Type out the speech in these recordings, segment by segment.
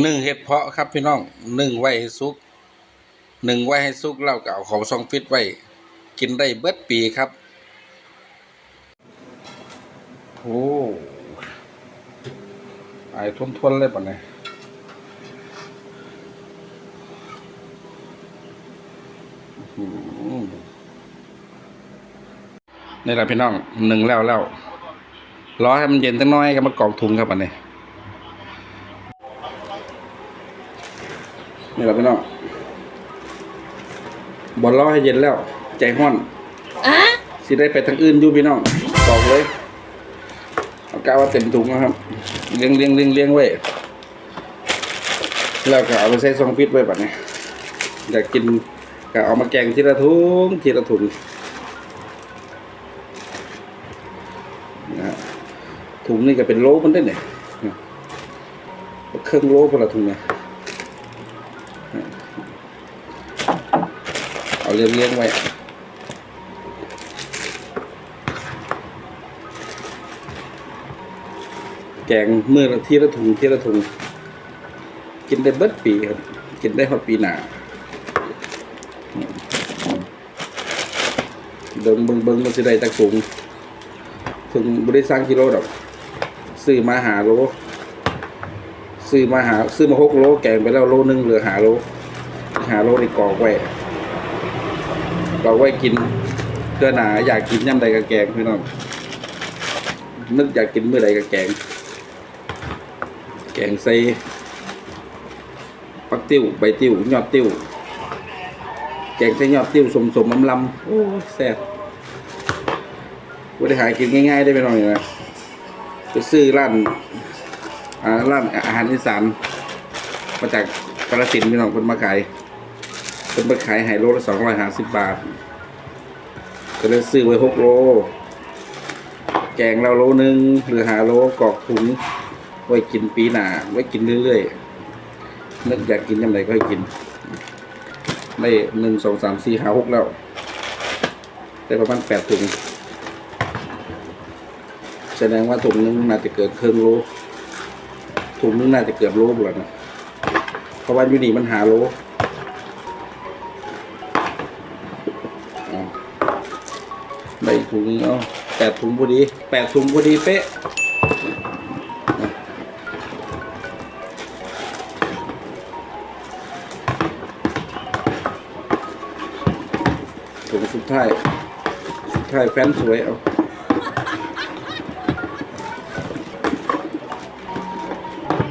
หนึ่งเห็ดเพาะครับพี่น้องหนึ่งไว้ให้สุกหนึ่งไว้ให้สุกเราก็เอาเขาซองฟิตไว้ กินได้เบิดปีครับโอ้ไอ้ทุนทนเลยป่ะเนี่ยอื้อหือนี่แหละพี่น้องหนึ่งแล้วแล้วรอให้มันเย็นตั้งน้อยก็มากรอกถุงครับอันนี้ นี่แหละพี่น้องบอลล้อให้เย็นแล้ว ใจห้อนสิได้ไปทางอื่นอยู่พี่น้องบอกเลยเอากาว่าเต็มถุงนะครับ เลี้ยงเลี้ยงเลี้ยงเลี้ยงไว้แล้วก็เอาไปใส่ซองฟิตไว้แบบนี้อยากกินก็เอามาแกงทีละถุงทีละถุงนะฮะถุงนี่ก็เป็นโลมันได้เนี่ยเครื่องโลพนละถุงเนี่ย เอาเลี้ยงเลี้ยงไว้แกงเมื่อละทีละถุงทีละถุงกินได้เบิดปีครับ กินได้ฮอดปีหนาเดิมเบิงเบิงมันสิได้ตักถุงถึงบ่ได้สร้างกิโลดอก ซื้อมาหาโลซื้อมาหา ซื้อมาหกโล แกงไปแล้วโลนึงเหลือหาโล หาโลนี่กอกไว้ เราไว้กินเดือนหนาอยากกินย่ำใดกับแกงพี่น้องนึกอยากกินเมื่อใดกับแกง แกงใส่ปักติ้วใบติ้วยอดติ้วแกงใส่ยอดติ้วสมสมลำลำโอ้แซ่บว่าได้หากินง่ายๆได้ไปหน่อยนะไปซื้อร้านอาร้านอาหารอีสานมาจากกระสินพี่น้องคนมาขาย เป็นไปขายไฮโลละสองร้อยห้าสิบบาท ก็เลยซื้อไว้หกโล แกงเราโลนึงหรือหาโลกอกถุง ไว้กินปีหนาไว้กินเรื่อยๆนึกอยากกินยังไงก็ให้กิน ได้หนึ่งสองสามสี่ห้าหกแล้ว ได้ประมาณแปดถุง แสดงว่าถุงนึงน่าจะเกิดเครึ่งโลถุงนึงน่าจะเกือบโลหมดแล้วนะเพราะว่าอยู่นี่มันหาโล ได้ถุงเอาแปดถุงพอดีแปดถุงพอดีเป๊ะถุงสุดท้ายสุดท้ายแฟ้นสวยเอา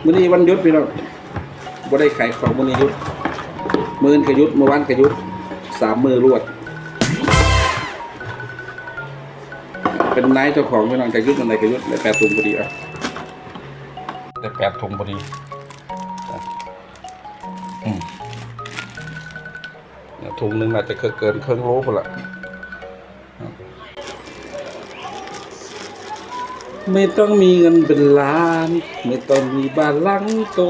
มื้อนี้วันยุดพี่น้องบ่ได้ขายของมื้อนี้ยุดมื้อนกหยุดเมื่อวานกหยุดสามมือรวด เป็นนายเจ้าของพี่น้องกยุทธ์อะไรกยุทธ์ได้แปดถุงพอดีอะได้แปดถุงพอดีอืมเนี่ยถุงหนึ่งอาจจะเกินเครื่องโลพอละไม่ต้องมีเงินเป็นล้าน ไม่ต้องมีบ้านหลังโต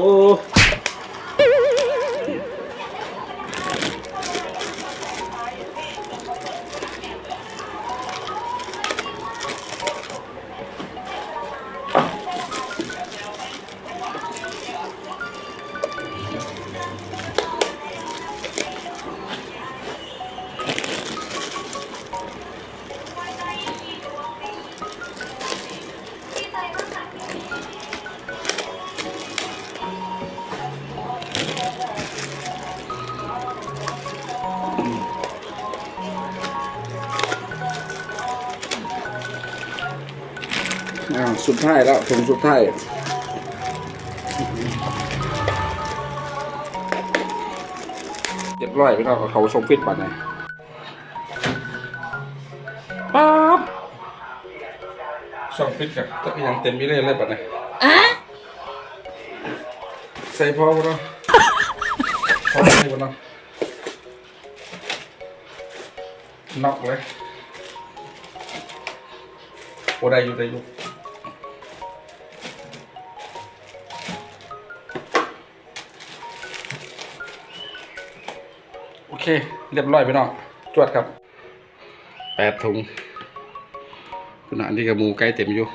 อ่าสุดท้ายแล้วถุงสุดท้ายเรียบร้อยพี่น้องเขาชมฟิตบัตรไงป๊าบช่องฟิตกับก็ยังเต็มที่เลยเลยบัตรไงใส่พอบ่เนาะพอใส่บ่เนาะน็อกเลยโอ้ได้อยู่ได้อยู่ เคเรียบร้อยไปน้องจวดครับแปดถุงคุณอันนี้กับหมูไก่เต็มอยู่